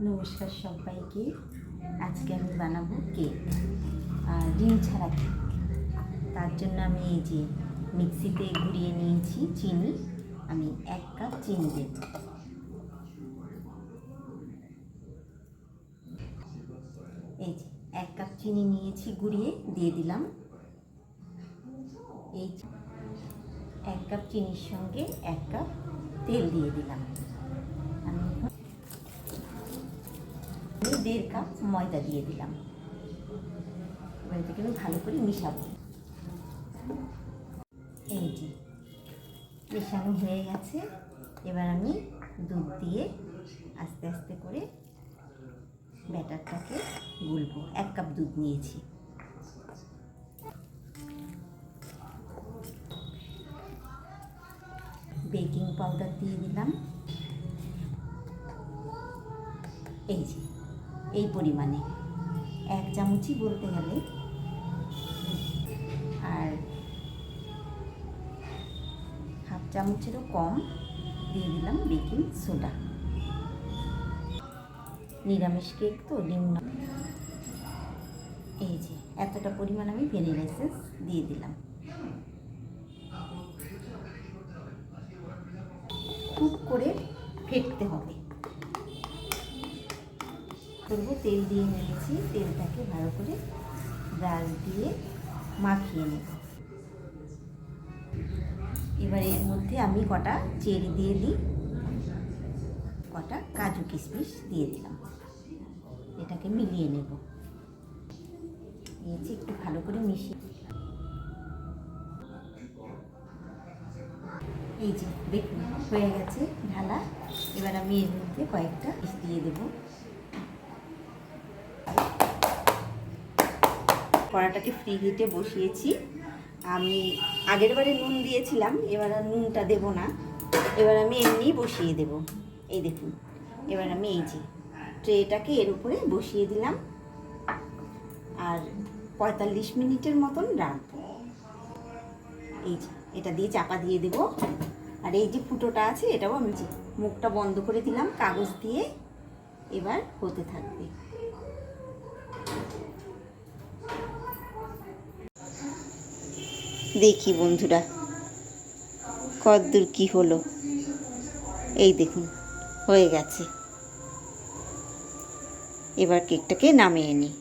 নমস্কার সবাইকে। আজকে আমি বানাবো কেক। আর ডিম ছাড়া কেক। তার জন্য আমি এই যে মিক্সিতে ঘুরিয়ে নিয়েছি চিনি। আমি এক কাপ চিনি দেব। এই যে এক কাপ চিনি নিয়েছি গুঁড়িয়ে দিয়ে দিলাম। এই এক কাপ চিনির সঙ্গে এক কাপ তেল দিয়ে দিলাম। আমি দেড় কাপ ময়দা দিয়ে দিলাম। এবার এটাকে আমি ভালো করে মিশাবো। এই যে, মেশানো হয়ে গেছে। এবার আমি দুধ দিয়ে আস্তে আস্তে করে ব্যাটারটাকে গুলবো। এক কাপ দুধ নিয়েছি। বেকিং পাউডার দিয়ে দিলাম। এই যে এই পরিমাণে। এক চামচই বলতে গেলে। আর হাফ চামচেরও কম দিয়ে দিলাম বেকিং সোডা। নিরামিষ কেক তো নিম্ন এই যে, এতটা পরিমাণ আমি ভ্যানিলা এসেন্স দিয়ে দিলাম। খুব করে ফেটতে হবে। করব, তেল দিয়ে নিয়েছি। তেলটাকে ভালো করে ব্রাশ দিয়ে মাখিয়ে নেব। এবার এর মধ্যে আমি কটা চেরি দিয়ে দিই, কটা কাজু কিশমিশ দিয়ে দিলাম। এটাকে মিলিয়ে নেব। নিয়েছি একটু ভালো করে মিশিয়ে। এই যে দেখুন, হয়ে গেছে ঢালা। এবার আমি এর মধ্যে কয়েকটা দিয়ে দেব। কড়াটাকে ফ্রি হিটে বসিয়েছি। আমি আগের বারে নুন দিয়েছিলাম, এবার আর নুনটা দেব না। এবার আমি এমনিই বসিয়ে দেব। এই দেখুন, এবার আমি এই যে ট্রেটাকে এর উপরে বসিয়ে দিলাম। আর পঁয়তাল্লিশ মিনিটের মতন রাখব। এই যে, এটা দিয়ে চাপা দিয়ে দেব। আর এই যে ফুটোটা আছে, এটাও আমি যে মুখটা বন্ধ করে দিলাম, কাগজ দিয়ে এবার হতে থাকবে। দেখি বন্ধুরা কদ্দূর কি হলো? এই দেখুন হয়ে গেছে। এবার কেকটাকে নামিয়ে নিই।